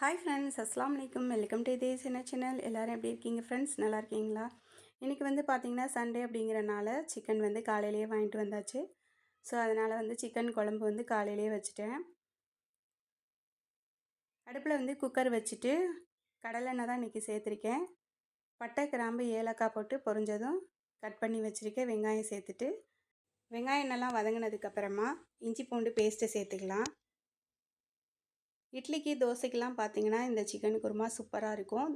Hi friends அஸ்லாம் வலைக்கம் welcome to இதே சின்ன சேனல் எல்லோரும் எப்படி இருக்கீங்க ஃப்ரெண்ட்ஸ் நல்லா இருக்கீங்களா? இன்றைக்கி வந்து பார்த்திங்கன்னா சண்டே அப்படிங்கிறனால சிக்கன் வந்து காலையிலேயே வாங்கிட்டு வந்தாச்சு. ஸோ அதனால் வந்து சிக்கன் குழம்பு வந்து காலையிலேயே வச்சுட்டேன். அடுப்பில் வந்து குக்கர் வச்சுட்டு கடலெண்ணெய் தான் இன்றைக்கி சேர்த்துருக்கேன். பட்டை கிராம்பு ஏலக்காய் போட்டு பொறிஞ்சதும் கட் பண்ணி வச்சுருக்கேன். வெங்காயம் சேர்த்துட்டு. வெங்காயம் நல்லா வதங்கினதுக்கப்புறமா இஞ்சி பூண்டு பேஸ்ட்டை சேர்த்துக்கலாம். இட்லிக்கு தோசைக்கெலாம் பார்த்தீங்கன்னா இந்த சிக்கன் குருமா சூப்பராக இருக்கும்.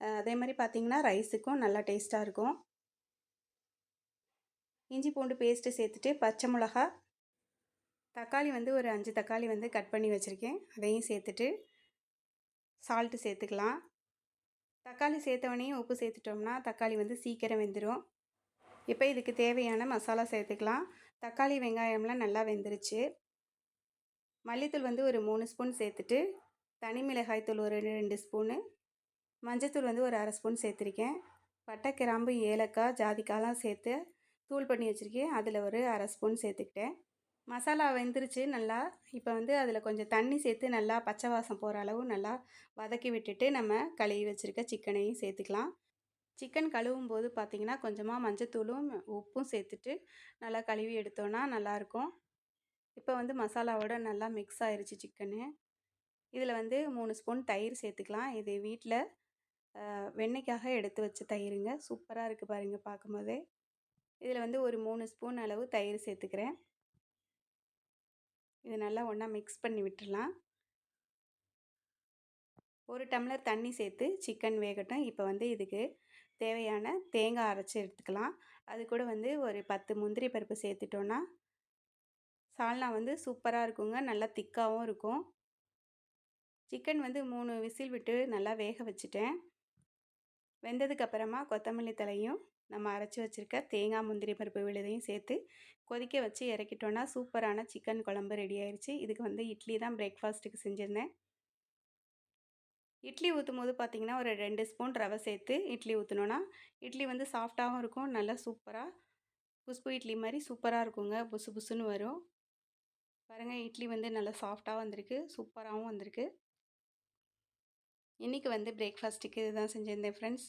அதே மாதிரி பார்த்திங்கன்னா ரைஸுக்கும் நல்லா டேஸ்ட்டாக இருக்கும். இஞ்சி பூண்டு பேஸ்ட்டு சேர்த்துட்டு பச்சை மிளகா தக்காளி வந்து ஒரு அஞ்சு தக்காளி வந்து கட் பண்ணி வச்சுருக்கேன். அதையும் சேர்த்துட்டு சால்ட்டு சேர்த்துக்கலாம். தக்காளி சேர்த்தவனையும் உப்பு சேர்த்துட்டோம்னா தக்காளி வந்து சீக்கிரம் வெந்துடும் இப்போ இதுக்கு தேவையான மசாலா சேர்த்துக்கலாம். தக்காளி வெங்காயம்லாம் நல்லா வெந்துருச்சு. மல்லித்தூள் வந்து ஒரு மூணு ஸ்பூன் சேர்த்துட்டு தனி மிளகாய் தூள் ஒரு ரெண்டு ஸ்பூனு மஞ்சத்தூள் வந்து ஒரு அரை ஸ்பூன் சேர்த்துருக்கேன். பட்டை கிராம்பு ஏலக்காய் ஜாதிக்காலாம் சேர்த்து தூள் பண்ணி வச்சுருக்கேன். அதில் ஒரு அரை ஸ்பூன் சேர்த்துக்கிட்டேன். மசாலா வெந்துருச்சு நல்லா இப்போ வந்து அதில் கொஞ்சம் தண்ணி சேர்த்து நல்லா பச்சை வாசம் போகிற அளவு நல்லா வதக்கி விட்டுட்டு நம்ம கழுவி வச்சுருக்க சிக்கனையும் சேர்த்துக்கலாம். சிக்கன் கழுவும் போது பார்த்திங்கன்னா கொஞ்சமாக மஞ்சத்தூளும் உப்பும் சேர்த்துட்டு நல்லா கழுவி எடுத்தோன்னா நல்லாயிருக்கும். இப்போ வந்து மசாலாவோட நல்லா மிக்ஸ் ஆயிடுச்சு சிக்கனு இதில் வந்து மூணு ஸ்பூன் தயிர் சேர்த்துக்கலாம். இது வீட்டில் வெண்ணெய்க்காக எடுத்து வச்ச தயிருங்க. சூப்பராக இருக்குது பாருங்கள் பார்க்கும்போதே இதில் வந்து ஒரு மூணு ஸ்பூன் அளவு தயிர் சேர்த்துக்கிறேன். இது நல்லா ஒன்றா மிக்ஸ் பண்ணி விட்டுடலாம் ஒரு டம்ளர் தண்ணி சேர்த்து சிக்கன் வேகட்டும். இப்போ வந்து இதுக்கு தேவையான தேங்காய் அரைச்சி எடுத்துக்கலாம். அது கூட வந்து ஒரு பத்து முந்திரி பருப்பு சேர்த்துட்டோன்னா சால்னா வந்து சூப்பராக இருக்குங்க. நல்லா திக்காகவும் இருக்கும். சிக்கன் வந்து மூணு விசில் விட்டு நல்லா வேக வச்சுட்டேன். வெந்ததுக்கப்புறமா கொத்தமல்லி தலையும் நம்ம அரைச்சி வச்சுருக்க தேங்காய் முந்திரி பருப்பு விழுதையும் சேர்த்து கொதிக்க வச்சு இறக்கிட்டோன்னா சூப்பரான சிக்கன் குழம்பு ரெடி ஆயிடுச்சு இதுக்கு வந்து இட்லி தான் பிரேக்ஃபாஸ்ட்டுக்கு செஞ்சுருந்தேன். இட்லி ஊற்றும் போது பார்த்திங்கன்னா ஒரு ரெண்டு ஸ்பூன் ரவை சேர்த்து இட்லி ஊற்றினோன்னா இட்லி வந்து சாஃப்டாகவும் இருக்கும். நல்லா சூப்பராக புஷ்பு இட்லி மாதிரி சூப்பராக இருக்குங்க. புசு புசுன்னு வரும். பாருங்கள் இட்லி வந்து நல்லா சாஃப்டாக வந்திருக்கு சூப்பராகவும் வந்திருக்கு. இன்றைக்கி வந்து பிரேக்ஃபாஸ்ட்டுக்கு இதுதான் செஞ்சுருந்தேன் ஃப்ரெண்ட்ஸ்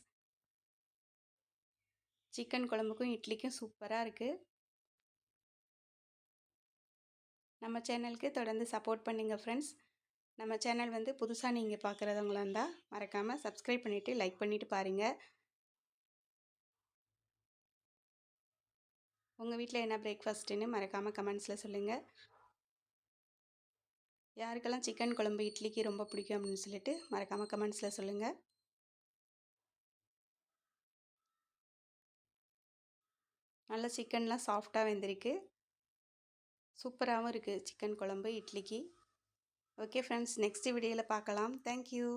சிக்கன் குழம்புக்கும் இட்லிக்கும் சூப்பராக இருக்குது நம்ம சேனலுக்கு தொடர்ந்து சப்போர்ட் பண்ணுங்கள் ஃப்ரெண்ட்ஸ் நம்ம சேனல் வந்து புதுசாக நீங்கள் பார்க்குறவங்களா இருந்தால் மறக்காமல் சப்ஸ்கிரைப் பண்ணிவிட்டு லைக் பண்ணிவிட்டு பாருங்கள் உங்கள் வீட்டில் என்ன பிரேக்ஃபாஸ்ட்டுன்னு மறக்காமல் கமெண்ட்ஸில் சொல்லுங்கள் யாருக்கெல்லாம் சிக்கன் குழம்பு இட்லிக்கு ரொம்ப பிடிக்கும் அப்படின்னு சொல்லிட்டு மறக்காமல் கமெண்ட்ஸில் சொல்லுங்கள் நல்ல சிக்கன்லாம் சாஃப்டாக வெந்திருக்கு. சூப்பராகவும் இருக்குது சிக்கன் குழம்பு இட்லிக்கு. ஓகே ஃப்ரெண்ட்ஸ் நெக்ஸ்ட் வீடியோவில் பார்க்கலாம் தேங்க்யூ.